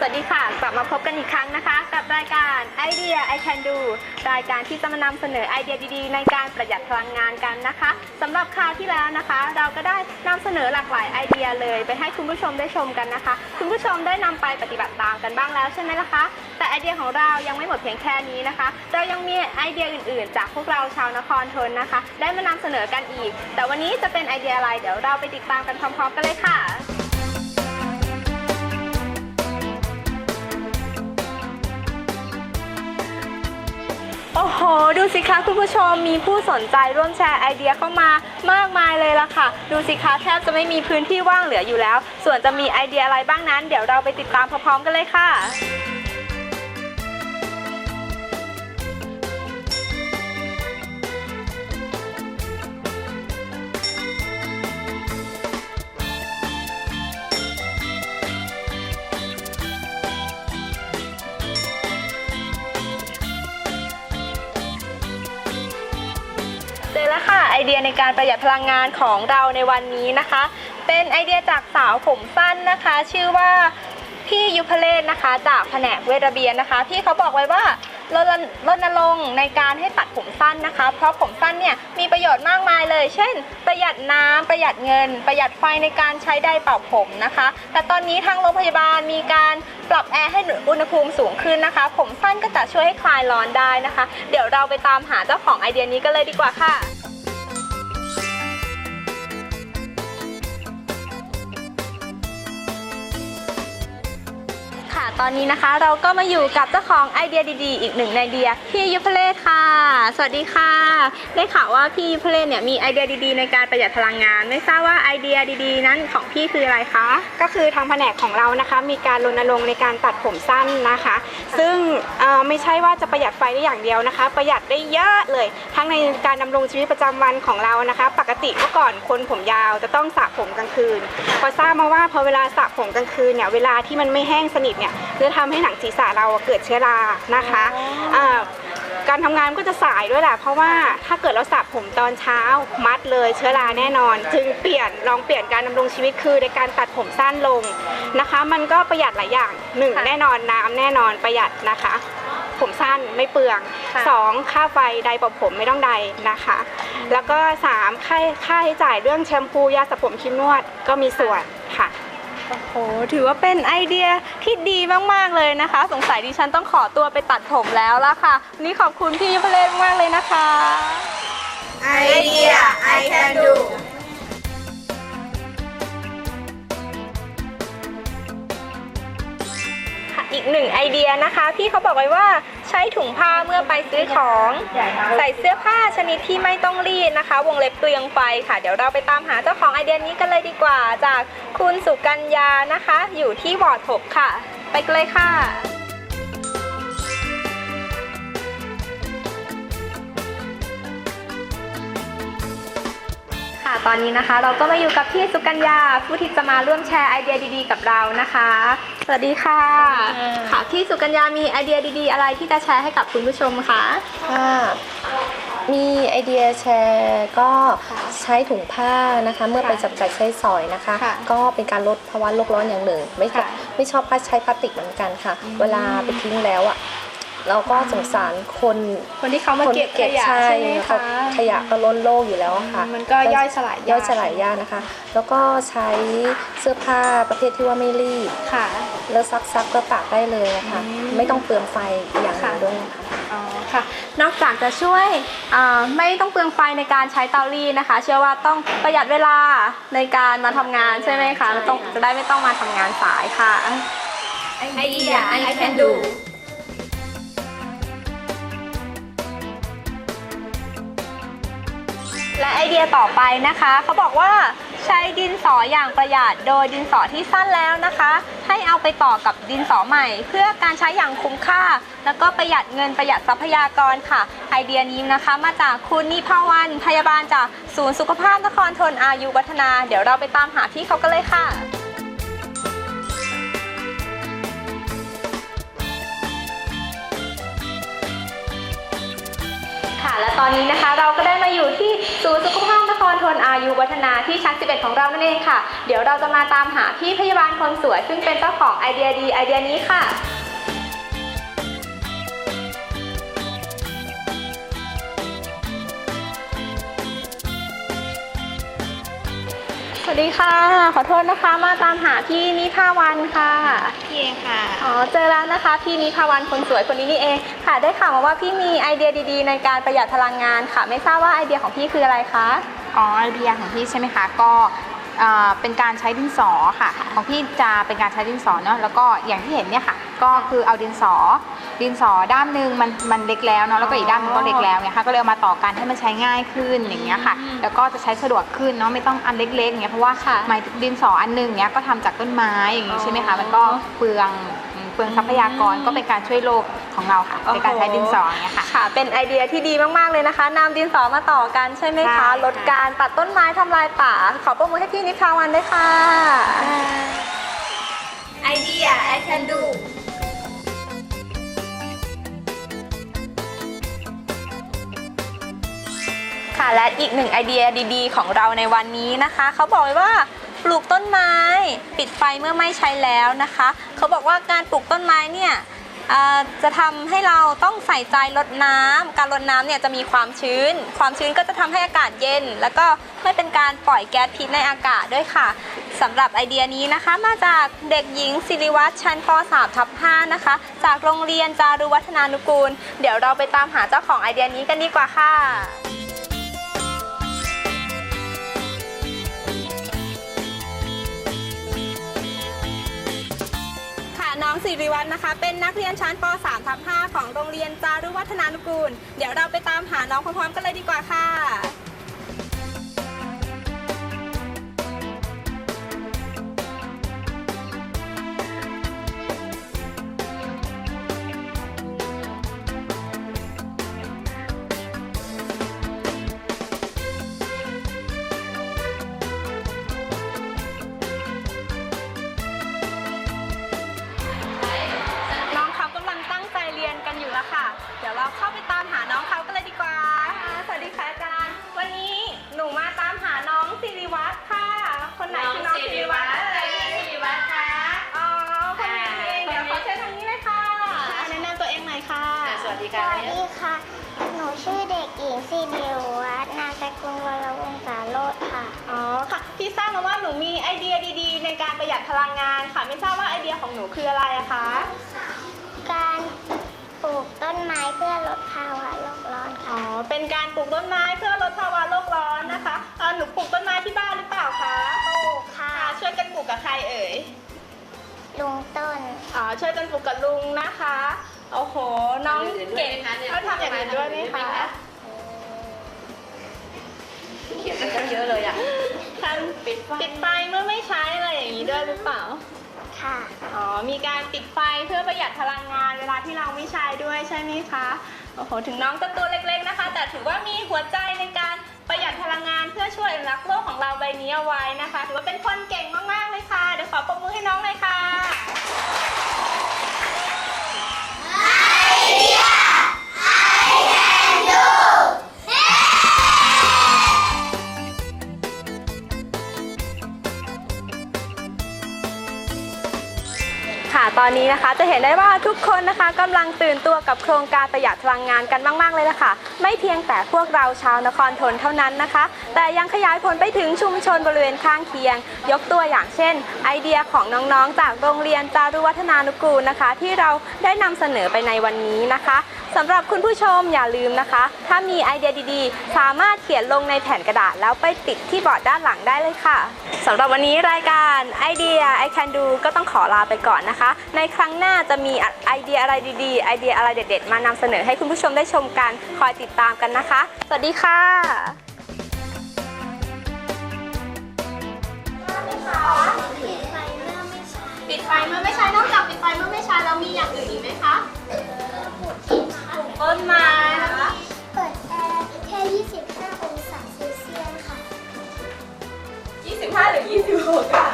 สวัสดีค่ะ กลับมาพบกันอีกครั้งนะคะ กับรายการ Idea I Can Do รายการที่จะมานำเสนอไอเดียดีๆ ในการประหยัดพลังงานกันนะคะสำหรับคราวที่แล้วนะคะ เราก็ได้นำเสนอหลากหลายไอเดียเลย ไปให้คุณผู้ชมได้ชมกันนะคะ คุณผู้ชมได้นำไปปฏิบัติตามกันบ้างแล้วใช่ไหมล่ะคะ แต่ไอเดียของเรายังไม่หมดเพียงแค่นี้นะคะ เรายังมีไอเดียอื่นๆ จากพวกเราชาวนครทนนะคะ ได้มานำเสนอกันอีก แต่วันนี้จะเป็นไอเดียอะไรเดี๋ยวเราไปติดตามกันพร้อมๆกันเลยค่ะ ดูสิคะคุณผู้ชมมีผู้สนใจร่วมแชร์ไอเดียเข้ามามากมายเลยล่ะค่ะ ดูสิคะแทบจะไม่มีพื้นที่ว่างเหลืออยู่แล้ว ส่วนจะมีไอเดียอะไรบ้างนั้น เดี๋ยวเราไปติดตามพร้อมๆกันเลยค่ะ ไอเดียในการประหยัดพลังงานของเราในวันนี้นะคะ เป็นไอเดียจากสาวผมสั้นนะคะ ชื่อว่าพี่ยุพเลศนะคะ จากแผนกเวทระเบียนนะคะ พี่เขาบอกไว้ว่ารณรณรงในการให้ตัดผมสั้นนะคะ เพราะผมสั้นเนี่ยมีประโยชน์มากมายเลย เช่น ประหยัดน้ำประหยัดเงิน ประหยัดไฟในการใช้ไดร์เป่าผมนะคะ แต่ตอนนี้ทางโรงพยาบาลมีการปรับแอร์ให้อุณหภูมิสูงขึ้นนะคะ ผมสั้นก็จะช่วยให้คลายร้อนได้นะคะ เดี๋ยวเราไปตามหาเจ้าของไอเดียนี้กันเลยดีกว่าค่ะ ตอนนี้นะคะ เราก็มาอยู่กับเจ้าของไอเดียดีๆ อีกหนึ่งไอเดียพี่ยุพเลศค่ะ สวัสดีค่ะ ได้ข่าวว่าพี่ยุพเลศเนี่ยมีไอเดียดีๆ ในการประหยัดพลังงาน ไม่ทราบว่าไอเดียดีๆ นั้นของพี่คืออะไรคะก็คือทางแผนกของเรานะคะ มีการรณรงค์ในการตัดผมสั้นนะคะ ซึ่งเอ่อไม่ใช่ว่าจะประหยัดไฟได้อย่างเดียวนะคะ ประหยัดได้เยอะเลย ทั้งในการดำรงชีวิตประจำวันของเรานะคะ ปกติเมื่อก่อนคนผมยาวจะต้องสระผมกลางคืน พอทราบมาว่าพอเวลาสระผมกลางคืนเนี่ยเวลาที่มันไม่แห้งสนิทเนี่ยจะทำให้หนังศีรษะเราเกิดเชื้อรานะคะาการทำงานก็จะสายด้วยแหละเพราะว่าถ้าเกิดเราสระผมตอนเช้ามัดเลยเชื้อราแน่นอน จึงเปลี่ยนลองเปลี่ยนการดำรงชีวิตคือในการตัดผมสั้นลงนะคะ มันก็ประหยัดหลายอย่างหนึ่งค่ะแน่นอนน้ำแน่นอนประหยัดนะคะ ผมสั้นไม่เปลืองค่ะสองค่าไฟใดเป่าผมไม่ต้องใดนะคะ แล้วก็สามค่าค่าใช้จ่ายเรื่องแชมพูยาสระผมครีมนวดก็มีส่วนค่ะ โอ้โห ถือว่าเป็นไอเดียที่ดีมาก ๆ เลยนะคะ สงสัยดิฉันต้องขอตัวไปตัดผมแล้วล่ะค่ะวันนี่ขอบคุณพี่ยุพเลศมากๆเลยนะคะ ไอเดีย I can do ค่ะอีก หนึ่งไอเดียนะคะ พี่เขาบอกไว้ว่าใช้ถุงผ้าเมื่อไปซื้อของ ใส่เสื้อผ้าชนิดที่ไม่ต้องรีดนะคะ วงเล็บเปลืองไฟค่ะ เดี๋ยวเราไปตามหาเจ้าของไอเดียนี้กันเลยดีกว่า จากคุณสุกัญญานะคะ อยู่ที่วอร์ดหกค่ะ ไปกันเลยค่ะค่ะตอนนี้นะคะเราก็มาอยู่กับพี่สุกัญญาผู้ที่จะมาร่วมแชร์ไอเดียดีๆ กับเรานะคะ สวัสดีค่ะ ค่ะพี่สุกัญญามีไอเดียดีๆ อะไรที่จะแชร์ให้กับคุณผู้ชมคะค่ะมีไอเดียแชร์ก็ใช้ถุงผ้านะคะ เมื่อไปจับจ่ายใช้สอยนะคะค่ะก็เป็นการลดภาวะโลกร้อนอย่างหนึ่ง ไม่ชอบค่ะไม่ชอบพลาสใช้พลาสติกเหมือนกันค่ะ เวลาไปทิ้งแล้วอะ เราก็สงสารคนคนที่เขามาคนเก็บขยะใช่ใช่ไหมเขาคะขยะก็ล้นโลกอยู่แล้วอะค่ะ มันก็ย่อยสลายย่อยสลายยากนะคะ แล้วก็ใช้เสื้อผ้าประเภทที่ว่าไม่รีดค่ะ แล้วซักซักๆก็ตากได้เลยนะคะอืมไม่ต้องเปลืองไฟอย่างหนึ่งค่ะด้วยนะคะอ๋อค่ะ นอกจากจะช่วยอ่าไม่ต้องเปลืองไฟในการใช้เตารีดนะคะ เชื่อว่าต้องประหยัดเวลาในการมาทำงานใช่ไหมคะต้องจะได้ไม่ต้องมาทำงานสายค่ะ Idea I can do ไอเดียต่อไปนะคะ เขาบอกว่าใช้ดินสออย่างประหยัดโดยดินสอที่สั้นแล้วนะคะ ให้เอาไปต่อกับดินสอใหม่ เพื่อการใช้อย่างคุ้มค่า แล้วก็ประหยัดเงินประหยัดทรัพยากรค่ะ ไอเดียนี้นะคะ มาจากคุณนิพาวันพยาบาลจากศูนย์สุขภาพนครทนอายุวัฒนา เดี๋ยวเราไปตามหาพี่เขากันเลยค่ะค่ะและตอนนี้นะคะเราก็ได้มาอยู่ที่ ศูนย์สุขภาพนครทนอายุวัฒนาที่ชั้น 11 ของเรานั่นเองค่ะ เดี๋ยวเราจะมาตามหาพี่พยาบาลคนสวย ซึ่งเป็นเจ้าของไอเดียดีไอเดียนี้ค่ะสวัสดีค่ะ ขอโทษนะคะ มาตามหาพี่นิพาวันค่ะพี่เองค่ะ อ๋อ เจอแล้วนะคะ พี่นิพาวันคนสวยคนนี้นี่เอง ค่ะ ได้ข่าวมาว่าพี่มีไอเดียดีๆ ในการประหยัดพลังงานค่ะ ไม่ทราบว่าไอเดียของพี่คืออะไรคะ อ๋อไอเดียของพี่ใช่ไหมคะก็เอ่อเป็นการใช้ดินสอค่ะ ของพี่จะเป็นการใช้ดินสอเนาะแล้วก็อย่างที่เห็นเนี่ยค่ะ ก็คือเอาดินสอ ดินสอด้านหนึ่งมันมันเล็กแล้วเนาะแล้วก็อีกด้านหนึงก็เล็กแล้วไงคะก็เลยเอามาต่อกันให้มันใช้ง่ายขึ้นอย่างเงี้ยค่ะ แล้วก็จะใช้สะดวกขึ้นเนาะไม่ต้องอันเล็กๆอย่างเงี้ยเพราะว่าค่ะหมายถึงดินสออันหนึงเนี้ยก็ทำจากต้นไม้อย่างงี้ใช่ไหมคะมันก็เปลืองอืมเปลืองทรัพยากรก็เป็นการช่วยโลกของเราค่ะในการใช้ดินสออย่างเงี้ยค่ะ ค่ะ เป็นไอเดียที่ดีมากๆเลยนะคะนำดินสอมาต่อกันใช่ไหมใช่คะค่ะลดการตัดต้นไม้ทำลายป่า ขอประมือให้พี่นิพาวันด้วยค่ะ Idea I can do ค่ะและอีกหนึ่งไอเดียดี ๆ ของเราในวันนี้นะคะ เขาบอกไว้ว่า ปลูกต้นไม้ ปิดไฟเมื่อไม่ใช้แล้วนะคะ เขาบอกว่าการปลูกต้นไม้เนี่ยจะทำให้เราต้องใส่ใจรดน้ำการรดน้ำเนี่ยจะมีความชื้น ความชื้นก็จะทำให้อากาศเย็น แล้วก็ไม่เป็นการปล่อยแก๊สพิษในอากาศด้วยค่ะสำหรับไอเดียนี้นะคะ มาจากเด็กหญิงศิริวัฒน์ชั้นป .3 ทับ5นะคะ จากโรงเรียนจารุวัฒนานุกูล เดี๋ยวเราไปตามหาเจ้าของไอเดียนี้กันดีกว่าค่ะ สิริวัฒนนะคะ เป็นนักเรียนชั้นป .3 ทับ5ของโรงเรียนจารุวัฒนานุกูล เดี๋ยวเราไปตามหาน้องพร้อมๆกันเลยดีกว่าค่ะ ค่ะ อ๋อค่ะพี่ทราบมาว่าหนูมีไอเดียดีๆ ในการประหยัดพลังงานค่ะ ไม่ทราบว่าไอเดียของหนูคืออะไรอะคะการปลูกต้นไม้เพื่อลดภาวะโลกร้อนอ๋อค่ะเป็นการปลูกต้นไม้เพื่อลดภาวะโลกร้อนนะคะเอ่อหนูปลูกต้นไม้ที่บ้านหรือเปล่าคะปลูกค่ะ ค่ะช่วยกันปลูกกับใครเอ่ยลุงต้น อ๋อช่วยกันปลูกกับลุงนะคะโอ้โหน้องเก่งเขาทำอย่างอื่นด้วยไหมคะ เขียนมันก็เยอะเลยอะทำปิดปิดไฟเมื่อไม่ใช้อะไรอย่างนี้ด้วยหรือเปล่า ค่ะ อ๋อ มีการปิดไฟเพื่อประหยัดพลังงานเวลาที่เราไม่ใช้ด้วยใช่ไหมคะ โอ้โห ถึงน้องจะตัวเล็กๆนะคะ แต่ถือว่ามีหัวใจในการประหยัดพลังงานเพื่อช่วยอนุรักษ์โลกของเราใบนี้เอาไว้นะคะ ถือว่าเป็นคนเก่งมากๆเลยค่ะ เดี๋ยวขอปรบมือให้น้องเลยค่ะ ตอนนี้นะคะจะเห็นได้ว่าทุกคนนะคะกำลังตื่นตัวกับโครงการประหยัดพลังงานกันมาก ๆ เลยล่ะค่ะ ไม่เพียงแต่พวกเราชาวนครทนเท่านั้นนะคะ แต่ยังขยายผลไปถึงชุมชนบริเวณข้างเคียง ยกตัวอย่างเช่น ไอเดียของน้องๆ จากโรงเรียนจารุวัฒนานุกูลนะคะ ที่เราได้นำเสนอไปในวันนี้นะคะสำหรับคุณผู้ชมอย่าลืมนะคะ ถ้ามีไอเดียดีๆ สามารถเขียนลงในแผ่นกระดาษ แล้วไปติดที่บอร์ดด้านหลังได้เลยค่ะสำหรับวันนี้รายการไอเดีย I can do ก็ต้องขอลาไปก่อนนะคะ ในครั้งหน้าจะมีไอเดียอะไรดีๆ ไอเดียอะไรเด็ด ๆ มานำเสนอให้คุณผู้ชมได้ชมกัน คอยติดตามกันนะคะ สวัสดีค่ะปิดไฟเมื่อไม่ใช้นอกจากปิดไฟเมื่อไม่ใช้แล้วมีอย่างอื่นอีกไหมคะ ต้นไม้นะคะ เปิดแอร์แค่ 25 องศาเซลเซียสค่ะ 25 หรือ 26ค่ะ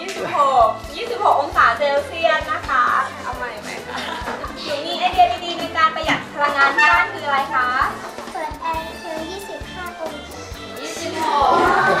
26 26 องศาเซลเซียสนะคะ เอาใหม่ไหมคะหนูมีไอเดียดีๆในการประหยัดพลังงานที่บ้านคืออะไรคะ เปิดแอร์คือ25 องศา